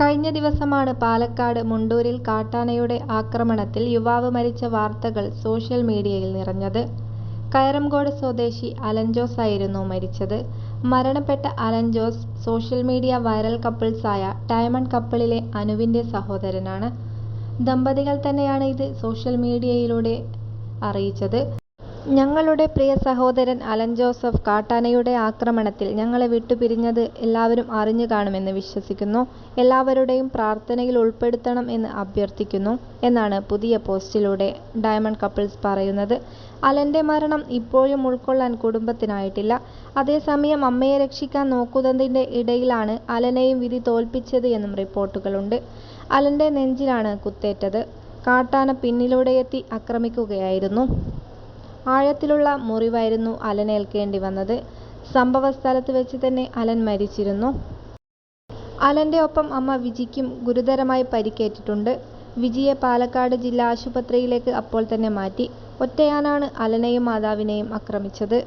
കഴിഞ്ഞ ദിവസമാണ് പാലക്കാട് മുണ്ടൂരിൽ കാട്ടാനയുടെ ആക്രമണത്തിൽ യുവാവ് മരിച്ച വാർത്തകൾ സോഷ്യൽ മീഡിയയിൽ നിറഞ്ഞത്. കയറംകോട് സ്വദേശി അലൻ ജോസ് ആയിരുന്നു മരിച്ചത്. മരണപ്പെട്ട Alan Jose social media viral കപ്പിൾസായ diamond കപ്പിളിലെ അനുവിന്റെ സഹോദരനാണ്. ദമ്പതികൾ തന്നെയാണ് ഇത് സോഷ്യൽ മീഡിയയിലൂടെ അറിയിച്ചത്. ഞങ്ങളുടെ പ്രിയ സഹോദരൻ അലൻ ജോസഫ് കാട്ടാനയുടെ ആക്രമണത്തിൽ ഞങ്ങളെ വിട്ടുപിരിഞ്ഞത് എല്ലാവരും അറിഞ്ഞു കാണുമെന്ന് വിശ്വസിക്കുന്നു. എല്ലാവരുടെയും പ്രാർത്ഥനയിൽ ഉൾപ്പെടുത്തണം എന്ന് അഭ്യർത്ഥിക്കുന്നു എന്നാണ് പുതിയ പോസ്റ്റിലൂടെ ഡയമണ്ട് കപ്പിൾസ് പറയുന്നത്. അലന്റെ മരണം ഇപ്പോഴും ഉൾക്കൊള്ളാൻ കുടുംബത്തിനായിട്ടില്ല. അതേസമയം അമ്മയെ രക്ഷിക്കാൻ നോക്കുന്നതിന്റെ ഇടയിലാണ് അലനെയും വിധി തോൽപ്പിച്ചത് എന്നും റിപ്പോർട്ടുകളുണ്ട്. അലന്റെ നെഞ്ചിലാണ് കുത്തേറ്റത്. കാട്ടാന പിന്നിലൂടെയെത്തി ആക്രമിക്കുകയായിരുന്നു. ആഴത്തിലുള്ള മുറിവായിരുന്നു അലനേൽക്കേണ്ടി വന്നത്. സംഭവസ്ഥലത്ത് വെച്ച് തന്നെ അലൻ മരിച്ചിരുന്നു. അലന്റെ ഒപ്പം അമ്മ വിജിക്കും ഗുരുതരമായി പരിക്കേറ്റിട്ടുണ്ട്. വിജിയെ പാലക്കാട് ജില്ലാ ആശുപത്രിയിലേക്ക് അപ്പോൾ തന്നെ മാറ്റി. ഒറ്റയാനാണ് അലനെയും മാതാവിനെയും ആക്രമിച്ചത്.